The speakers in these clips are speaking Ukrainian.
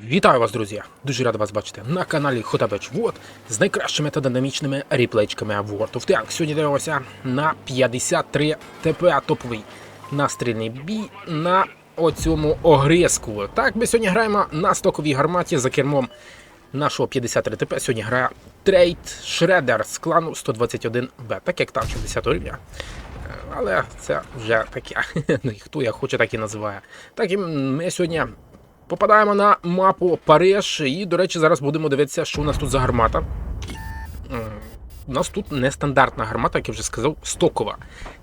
Вітаю вас, друзі! Дуже радий вас бачити на каналі Хотабеч Вот з найкращими та динамічними реплейчиками World of Tanks. Сьогодні дивимося на 53 ТП топовий настрільний бій на оцьому огризку. Так, ми сьогодні граємо на стоковій гарматі за кермом нашого 53 ТП. Сьогодні грає Трейд Шредер з клану 121Б, так як танк 60 рівня. Е, Але це вже таке. Ну, Хто як хоче, так і називає. Так і ми сьогодні попадаємо на мапу Париж. І, до речі, зараз будемо дивитися, що у нас тут за гармата. У нас тут нестандартна гармата, як я вже сказав, стокова.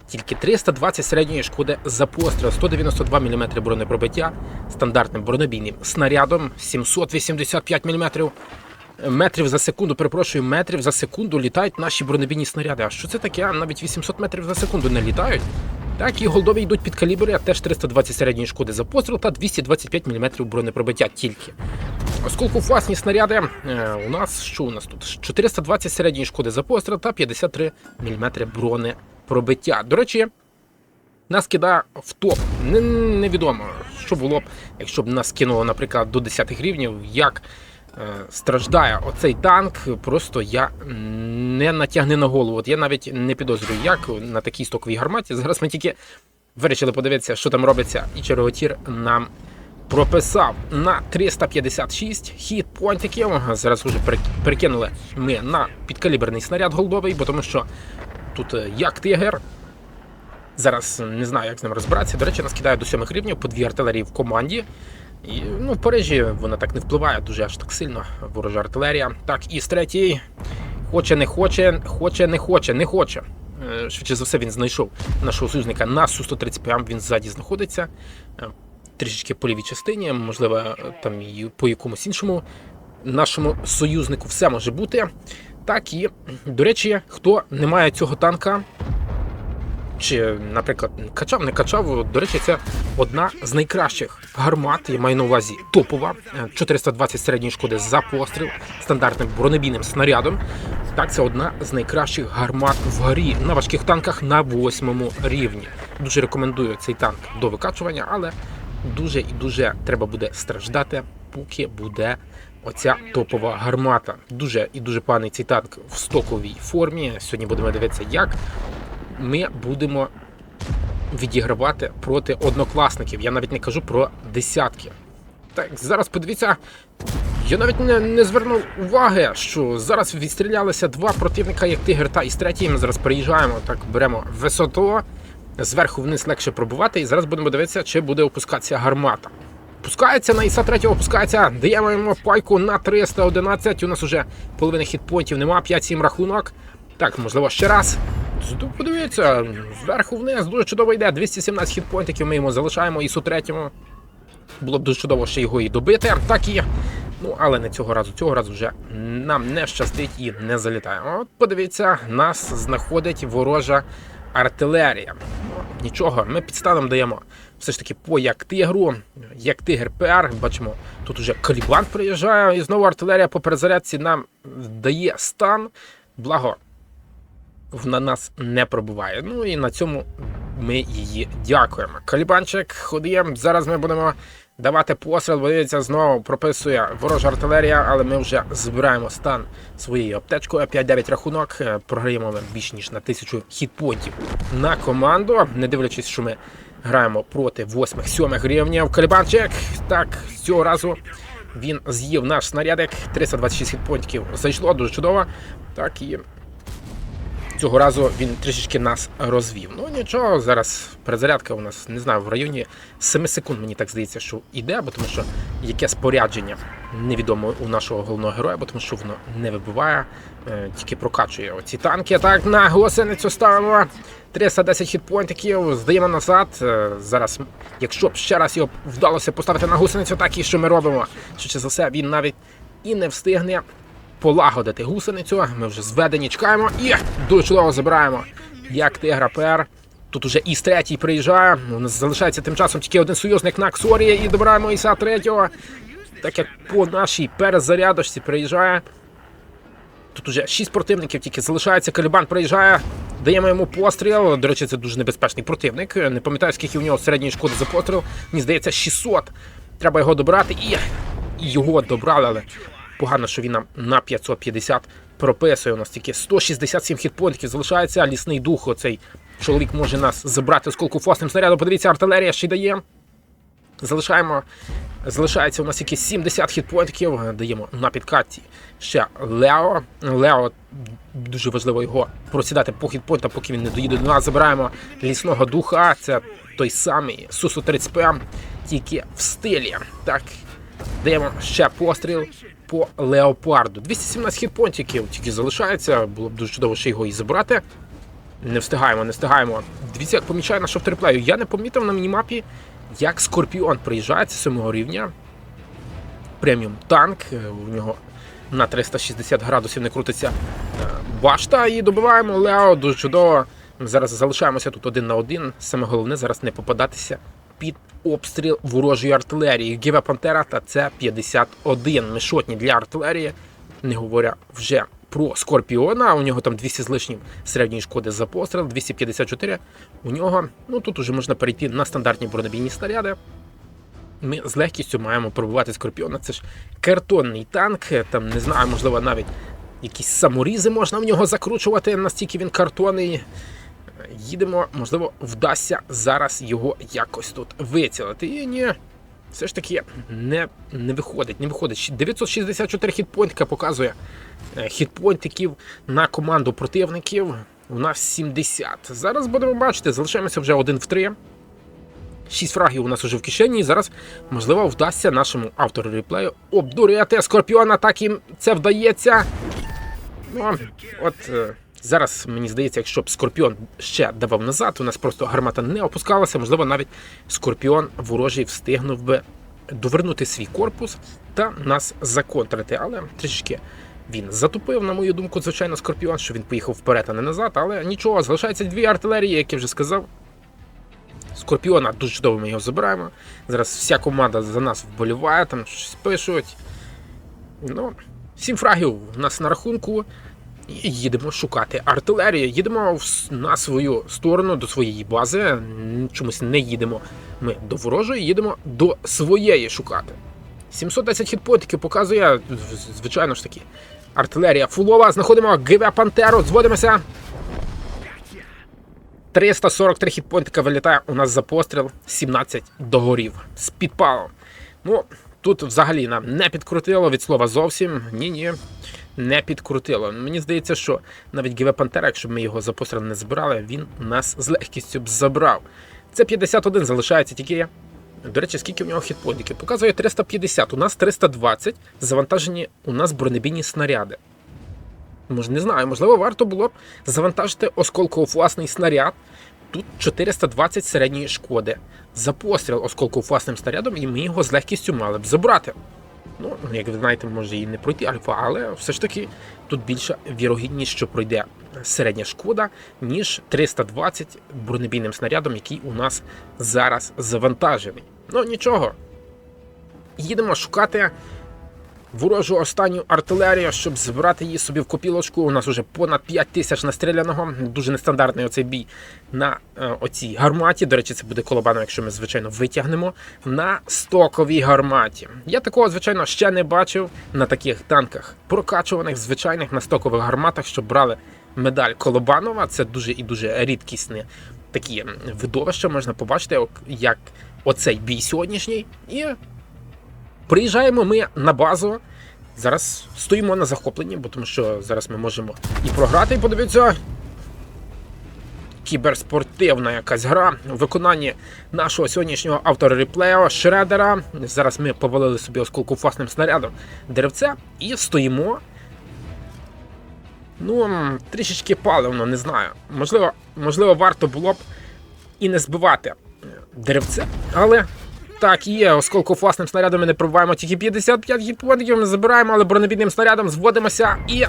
Тільки 320 середньої шкоди за постріл, 192 мм бронепробиття стандартним бронебійним снарядом, 785 мм метрів за секунду, перепрошую, метрів за секунду літають наші бронебійні снаряди. А що це таке? Навіть 800 метрів за секунду не літають. Так, і голдові йдуть під калібри, а теж 320 середньої шкоди за постріл та 225 мм бронепробиття тільки. Осколкофасні снаряди е, у нас що у нас тут? 420 середньої шкоди за постріл та 53 мм бронепробиття. До речі, нас кидає в топ. Не- Невідомо, що було б, якщо б нас кинуло, наприклад, до 10 рівнів, як страждає оцей танк. Просто я не натягне на голову. От я навіть не підозрюю, як на такій стоковій гарматі. Зараз ми тільки вирішили подивитися, що там робиться, і червотір нам прописав на 356 хіт понтиків. Зараз вже перекинули ми на підкаліберний снаряд голдовий, бо тому що тут е, як тигер. Зараз не знаю, як з ним розбиратися. До речі, нас кидають до сьомих рівнів по дві артилерії в команді. І, ну, в Парижі вона так не впливає дуже аж так сильно. Ворожа артилерія. Так, і з третій. Хоче, не хоче, хоче, не хоче, не хоче. Е, Швидше за все, він знайшов нашого союзника на Су-130 ПМ, він ззаді знаходиться. Е, Трішечки по лівій частині, можливо, е, там і по якомусь іншому нашому союзнику все може бути. Так і, до речі, хто не має цього танка, чи, наприклад, качав, не качав. До речі, це одна з найкращих гармат. Я маю на увазі топова. е, 420 середньої шкоди за постріл стандартним бронебійним снарядом. Так, це одна з найкращих гармат в горі на важких танках на восьмому рівні. Дуже рекомендую цей танк до викачування, але дуже і дуже треба буде страждати, поки буде оця топова гармата. Дуже і дуже поганий цей танк в стоковій формі. Сьогодні будемо дивитися, як ми будемо відігравати проти однокласників. Я навіть не кажу про десятки. Так, зараз подивіться. Я навіть не, не звернув уваги, що зараз відстрілялися два противника, як тигр та із третій. Ми зараз переїжджаємо, так беремо висоту, зверху вниз легше пробувати, і зараз будемо дивитися, чи буде опускатися гармата. Опускається на Іса 3 опускається, даємо йому пайку на 311. У нас уже половини хітпонтів нема, 5-7 рахунок. Так, можливо, ще раз. Подивіться, зверху вниз дуже чудово йде. 217 хітпонтиків ми йому залишаємо Ісу третьому. Було б дуже чудово ще його і добити. Так і. Ну, але не цього разу. Цього разу вже нам не щастить і не залітає. От подивіться, нас знаходить ворожа артилерія. Ну, нічого, ми підстаном даємо все ж таки по як тигру, як тигр ПР. Бачимо, тут уже Калібан приїжджає, і знову артилерія по перезарядці нам дає стан. Благо, вона нас не пробуває. Ну і на цьому ми її дякуємо. Калібанчик, ходіємо. Зараз ми будемо давати постріл. Дивіться, знову прописує ворожа артилерія, але ми вже збираємо стан своєю аптечкою. 5-9 рахунок. Е, Програємо більш ніж на тисячу хітпонтів на команду, не дивлячись, що ми граємо проти 8-7 рівнів. Калібанчик. Так, цього разу. Він з'їв наш снарядик, 326 хітпонтів зайшло, дуже чудово. Так і Цього разу він трішечки нас розвів. Ну нічого, зараз перезарядка у нас не знаю, в районі 7 секунд, мені так здається, що йде, бо тому що яке спорядження невідомо у нашого головного героя, бо тому що воно не вибиває, е, тільки прокачує оці танки. Так, на гусеницю ставимо. 310 хітпойнтиків, здаємо назад. Е, Зараз, якщо б ще раз його вдалося поставити на гусеницю, так і що ми робимо. Що за все, він навіть і не встигне полагодити гусеницю. Ми вже зведені, чекаємо і дуже чудово забираємо. Як тигра ПР. Тут уже Іс третій приїжджає. У нас залишається тим часом тільки один союзник на Ксорії і добираємо Іса третього. Так як по нашій перезарядочці приїжджає. Тут уже 6 противників тільки залишається. Калібан приїжджає, даємо йому постріл. До речі, це дуже небезпечний противник. Не пам'ятаю, скільки у нього середньої шкоди за постріл. Мені здається, 600. Треба його добрати і його добрали, але погано, що він нам на 550 прописує. У нас тільки 167 хітпоінтів залишається. Лісний дух, оцей чоловік може нас забрати осколку фосним снарядом. Подивіться, артилерія ще й дає. Залишаємо. Залишається у нас якісь 70 хітпоінтів. Даємо на підкатці ще Лео. Лео дуже важливо його просідати по хітпоінтам, поки він не доїде до нас. Забираємо лісного духа. Це той самий Сусу 30 ПМ, тільки в стилі. Так, даємо ще постріл по леопарду. 217 хітпоінтів тільки залишається. Було б дуже чудово ще його і забрати. Не встигаємо, не встигаємо. Дивіться, як помічає наш авториплею. Я не помітив на мінімапі, як Скорпіон приїжджає з 7 рівня. Преміум танк. е, У нього на 360 градусів не крутиться е, башта. І добиваємо Лео дуже чудово. Ми зараз залишаємося тут один на один. Саме головне зараз не попадатися під обстріл ворожої артилерії. Гіве Пантера та це 51 мішотні для артилерії. Не говоря вже про Скорпіона. У нього там 200 з лишнім середньої шкоди за постріл, 254. У нього, ну тут уже можна перейти на стандартні бронебійні снаряди. Ми з легкістю маємо пробувати Скорпіона. Це ж картонний танк. Там не знаю, можливо, навіть якісь саморізи можна в нього закручувати, настільки він картонний. Їдемо, можливо, вдасться зараз його якось тут вицілити. І ні, все ж таки не, не виходить. Не виходить. 964 хітпойнтика показує е, хітпойнтиків на команду противників. У нас 70. Зараз будемо бачити, залишаємося вже один в три. Шість фрагів у нас уже в кишені. І зараз, можливо, вдасться нашому автору реплею обдурити Скорпіона. Так їм це вдається. Ну, от е, зараз мені здається, якщо б Скорпіон ще давав назад, у нас просто гармата не опускалася, можливо, навіть Скорпіон ворожий встигнув би довернути свій корпус та нас законтрити. Але трішки він затупив, на мою думку, звичайно, Скорпіон, що він поїхав вперед, а не назад. Але нічого, залишається дві артилерії, як я вже сказав. Скорпіона дуже чудово ми його забираємо. Зараз вся команда за нас вболіває, там щось пишуть. Ну, сім фрагів у нас на рахунку. Їдемо шукати артилерію. Їдемо на свою сторону до своєї бази. Чомусь не їдемо ми до ворожої, їдемо до своєї шукати. 710 хітпоінтів показує, звичайно ж таки. Артилерія фулова. Знаходимо ГВ Пантеру, зводимося. 343 хітпоінтика вилітає у нас за постріл, 17 догорів з підпалом. Ну, тут взагалі нам не підкрутило від слова зовсім. Ні-ні, не підкрутило. Мені здається, що навіть ГВ Пантера, якщо б ми його за постріл не збирали, він нас з легкістю б забрав. Це 51 залишається тільки. До речі, скільки в нього хітпоінтів? Показує 350. У нас 320. Завантажені у нас бронебійні снаряди. Може, не знаю, можливо, варто було б завантажити осколково-власний снаряд. Тут 420 середньої шкоди. За постріл осколково-власним снарядом, і ми його з легкістю мали б забрати. Ну, як ви знаєте, може і не пройти альфа, але все ж таки тут більша вірогідність, що пройде середня шкода, ніж 320 бронебійним снарядом, який у нас зараз завантажений. Ну нічого. Їдемо шукати ворожу останню артилерію, щоб збирати її собі в копілочку. У нас вже понад 5 тисяч настріляного. Дуже нестандартний оцей бій на е, оцій гарматі. До речі, це буде колобано, якщо ми, звичайно, витягнемо на стоковій гарматі. Я такого, звичайно, ще не бачив на таких танках, прокачуваних звичайних на стокових гарматах, що брали медаль Колобанова. Це дуже і дуже рідкісне такі видовища можна побачити, як оцей бій сьогоднішній. І Приїжджаємо ми на базу. Зараз стоїмо на захопленні, бо тому що зараз ми можемо і програти, і подивіться. Кіберспортивна якась гра у виконанні нашого сьогоднішнього автора реплею Шредера. Зараз ми повалили собі осколкофасним снарядом деревце і стоїмо. Ну, трішечки паливно, не знаю. Можливо, можливо, варто було б і не збивати е, деревце, але так, є, осколкофасним снарядом ми не пробиваємо тільки 55 гіпотиків, ми забираємо, але бронебійним снарядом зводимося і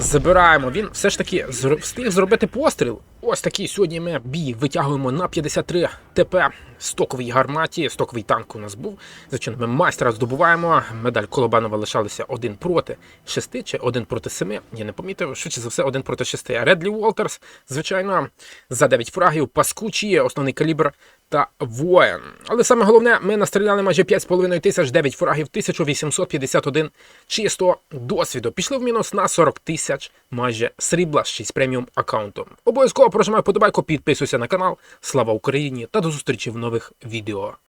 забираємо. Він все ж таки встиг зробити постріл. Ось такий сьогодні ми бій витягуємо на 53 ТП. Стоковій гарматі, стоковий танк у нас був. Звичайно, ми майстра здобуваємо. Медаль Колобанова лишалися один проти шести чи один проти семи. Я не помітив. Швидше за все, один проти шести. Редлі Уолтерс, звичайно, за 9 фрагів, паскучі, основний калібр та воїн. Але саме головне, ми настріляли майже 5,5 тисяч, 9 фрагів, 1851 чистого досвіду. Пішли в мінус на 40 тисяч майже срібла з 6 преміум аккаунтом. Обов'язково прожимай подобайку, підписуйся на канал. Слава Україні та до зустрічі в нових відео.